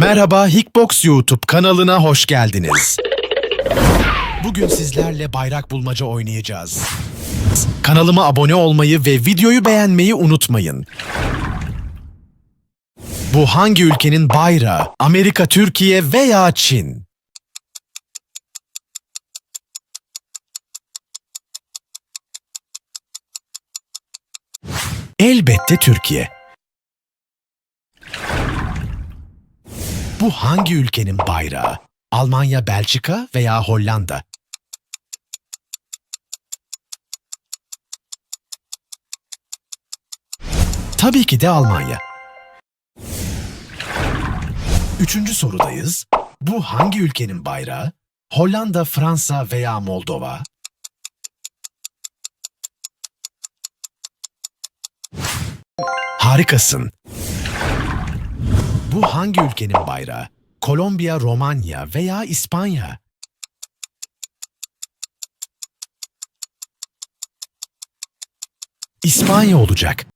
Merhaba Hickbox YouTube kanalına hoş geldiniz. Bugün sizlerle bayrak bulmaca oynayacağız. Kanalıma abone olmayı ve videoyu beğenmeyi unutmayın. Bu hangi ülkenin bayrağı? Amerika, Türkiye veya Çin? Elbette Türkiye. Bu hangi ülkenin bayrağı? Almanya, Belçika veya Hollanda? Tabii ki de Almanya. Üçüncü sorudayız. Bu hangi ülkenin bayrağı? Hollanda, Fransa veya Moldova? Harikasın. Bu hangi ülkenin bayrağı? Kolombiya, Romanya veya İspanya? İspanya olacak.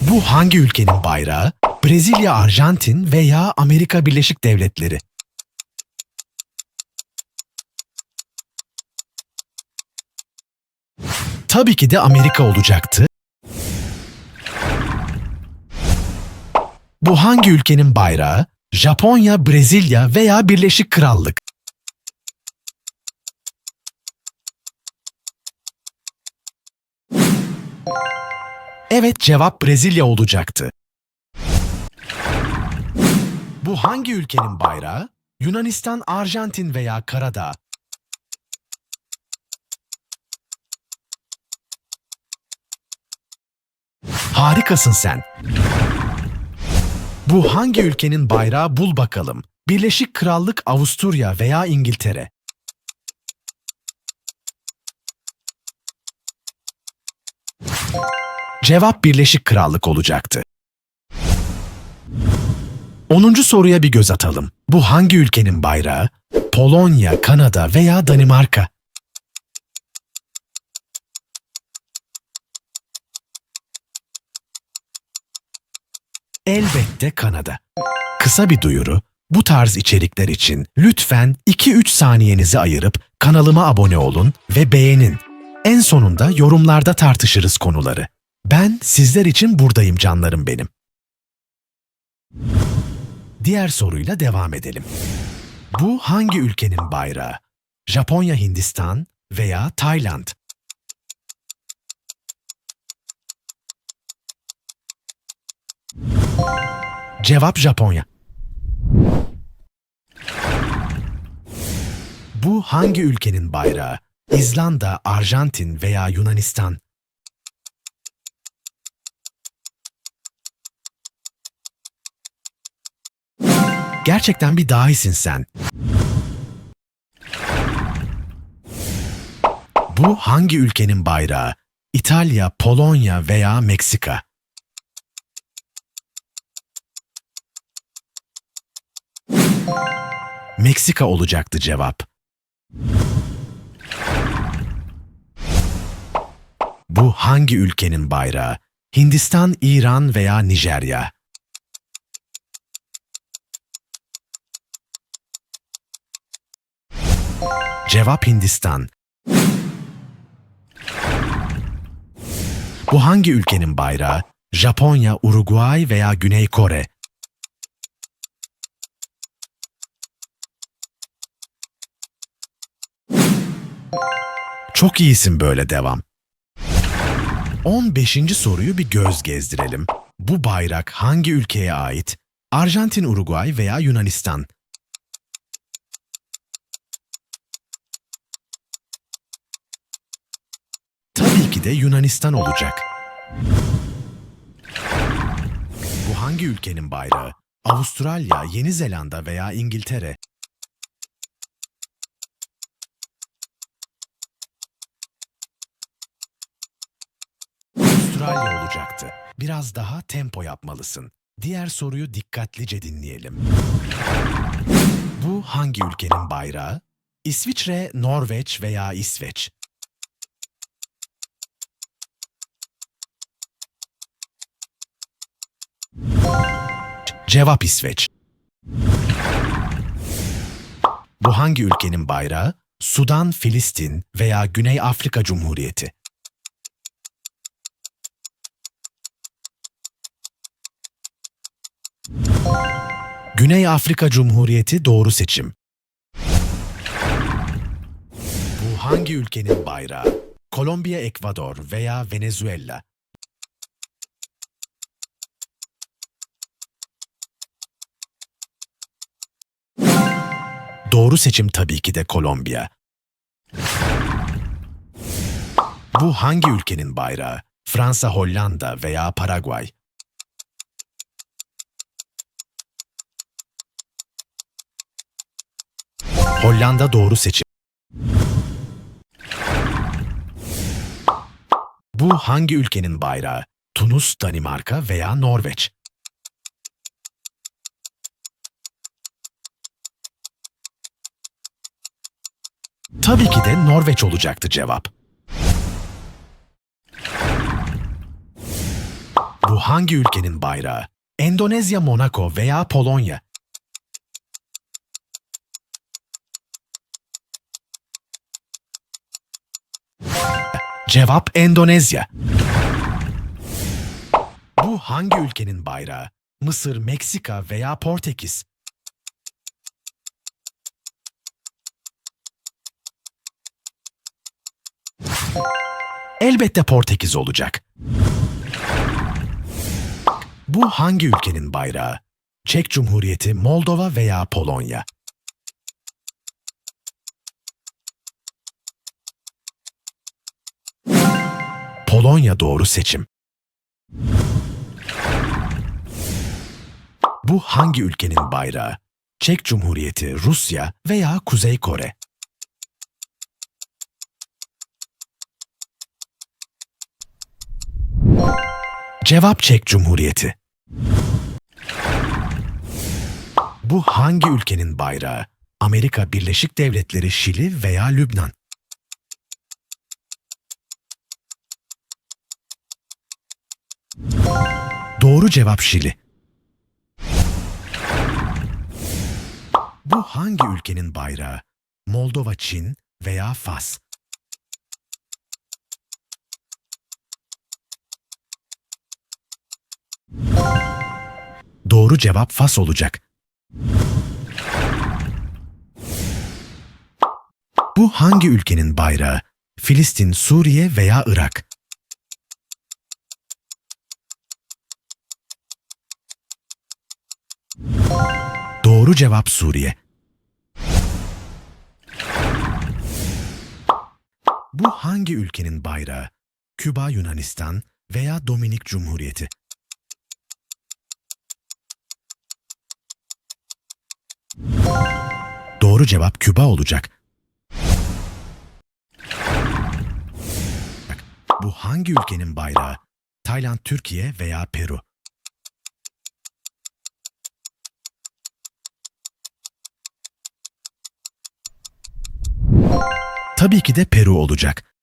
Bu hangi ülkenin bayrağı? Brezilya, Arjantin veya Amerika Birleşik Devletleri? Tabii ki de Amerika olacaktı. Bu hangi ülkenin bayrağı? Japonya, Brezilya veya Birleşik Krallık? Evet, cevap Brezilya olacaktı. Bu hangi ülkenin bayrağı? Yunanistan, Arjantin veya Karadağ? Harikasın sen. Bu hangi ülkenin bayrağı bul bakalım. Birleşik Krallık Avusturya veya İngiltere. Cevap Birleşik Krallık olacaktı. 10. soruya bir göz atalım. Bu hangi ülkenin bayrağı? Polonya, Kanada veya Danimarka? Elbette Kanada. Kısa bir duyuru. Bu tarz içerikler için lütfen 2-3 saniyenizi ayırıp kanalıma abone olun ve beğenin. En sonunda yorumlarda tartışırız konuları. Ben sizler için buradayım canlarım benim. Diğer soruyla devam edelim. Bu hangi ülkenin bayrağı? Japonya, Hindistan veya Tayland? Cevap Japonya. Bu hangi ülkenin bayrağı? İzlanda, Arjantin veya Yunanistan? Gerçekten bir dahisin sen. Bu hangi ülkenin bayrağı? İtalya, Polonya veya Meksika? Meksika olacaktı cevap. Bu hangi ülkenin bayrağı? Hindistan, İran veya Nijerya? Cevap Hindistan. Bu hangi ülkenin bayrağı? Japonya, Uruguay veya Güney Kore? Çok iyisin böyle devam. 15. soruyu bir göz gezdirelim. Bu bayrak hangi ülkeye ait? Arjantin, Uruguay veya Yunanistan? Tabii ki de Yunanistan olacak. Bu hangi ülkenin bayrağı? Avustralya, Yeni Zelanda veya İngiltere? Avustralya olacaktı. Biraz daha tempo yapmalısın. Diğer soruyu dikkatlice dinleyelim. Bu hangi ülkenin bayrağı? İsviçre, Norveç veya İsveç? Cevap İsveç. Bu hangi ülkenin bayrağı? Sudan, Filistin veya Güney Afrika Cumhuriyeti. Güney Afrika Cumhuriyeti doğru seçim. Bu hangi ülkenin bayrağı? Kolombiya, Ekvador veya Venezuela. Doğru seçim tabii ki de Kolombiya. Bu hangi ülkenin bayrağı? Fransa, Hollanda veya Paraguay. Hollanda doğru seçim. Bu hangi ülkenin bayrağı? Tunus, Danimarka veya Norveç? Tabii ki de Norveç olacaktı cevap. Bu hangi ülkenin bayrağı? Endonezya, Monaco veya Polonya? Cevap Endonezya. Bu hangi ülkenin bayrağı? Mısır, Meksika veya Portekiz? Elbette Portekiz olacak. Bu hangi ülkenin bayrağı? Çek Cumhuriyeti, Moldova veya Polonya? Polonya doğru seçim. Bu hangi ülkenin bayrağı? Çek Cumhuriyeti, Rusya veya Kuzey Kore? Cevap Çek Cumhuriyeti. Bu hangi ülkenin bayrağı? Amerika Birleşik Devletleri, Şili veya Lübnan? Doğru cevap Şili. Bu hangi ülkenin bayrağı? Moldova, Çin veya Fas? Doğru cevap Fas olacak. Bu hangi ülkenin bayrağı? Filistin, Suriye veya Irak? Doğru cevap Suriye. Bu hangi ülkenin bayrağı? Küba, Yunanistan veya Dominik Cumhuriyeti? Doğru cevap Küba olacak. Bu hangi ülkenin bayrağı? Tayland, Türkiye veya Peru? Tabii ki de Peru olacak.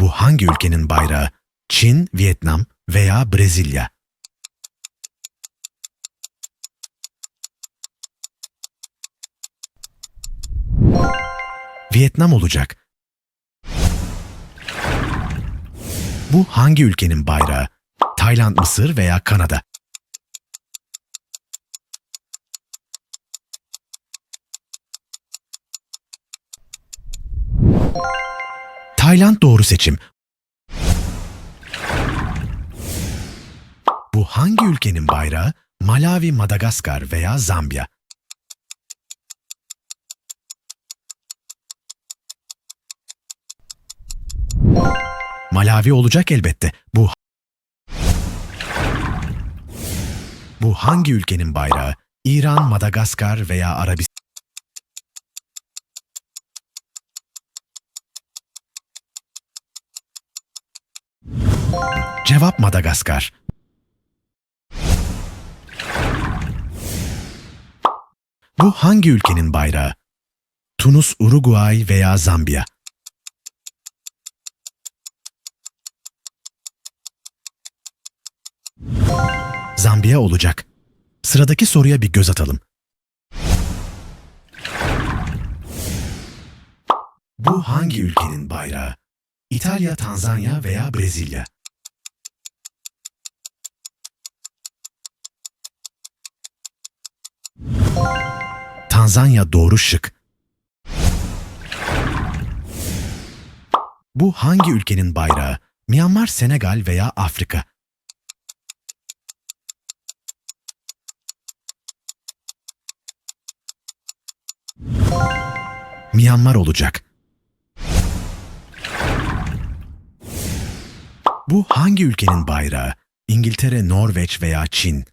Bu hangi ülkenin bayrağı? Çin, Vietnam veya Brezilya? Vietnam olacak. Bu hangi ülkenin bayrağı? Tayland, Mısır veya Kanada? Tayland doğru seçim. Bu hangi ülkenin bayrağı? Malawi, Madagaskar veya Zambiya? Malawi olacak elbette. Bu Bu hangi ülkenin bayrağı? İran, Madagaskar veya Arabistan? Cevap Madagaskar. Bu hangi ülkenin bayrağı? Tunus, Uruguay veya Zambiya? Zambiya olacak. Sıradaki soruya bir göz atalım. Bu hangi ülkenin bayrağı? İtalya, Tanzanya veya Brezilya? Tanzanya doğru şık. Bu hangi ülkenin bayrağı? Myanmar, Senegal veya Afrika? Myanmar olacak. Bu hangi ülkenin bayrağı? İngiltere, Norveç veya Çin?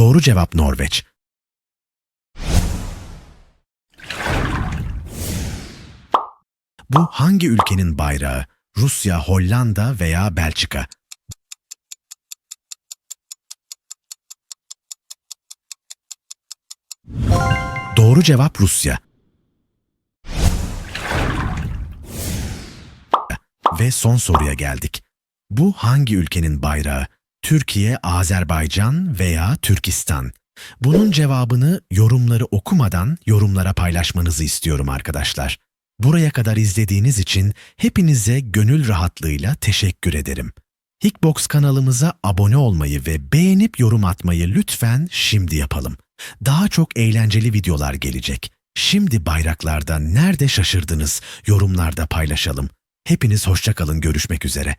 Doğru cevap Norveç. Bu hangi ülkenin bayrağı? Rusya, Hollanda veya Belçika? Doğru cevap Rusya. Ve son soruya geldik. Bu hangi ülkenin bayrağı? Türkiye, Azerbaycan veya Türkistan? Bunun cevabını yorumları okumadan yorumlara paylaşmanızı istiyorum arkadaşlar. Buraya kadar izlediğiniz için hepinize gönül rahatlığıyla teşekkür ederim. Hickbox kanalımıza abone olmayı ve beğenip yorum atmayı lütfen şimdi yapalım. Daha çok eğlenceli videolar gelecek. Şimdi bayraklarda nerede şaşırdınız yorumlarda paylaşalım. Hepiniz hoşçakalın görüşmek üzere.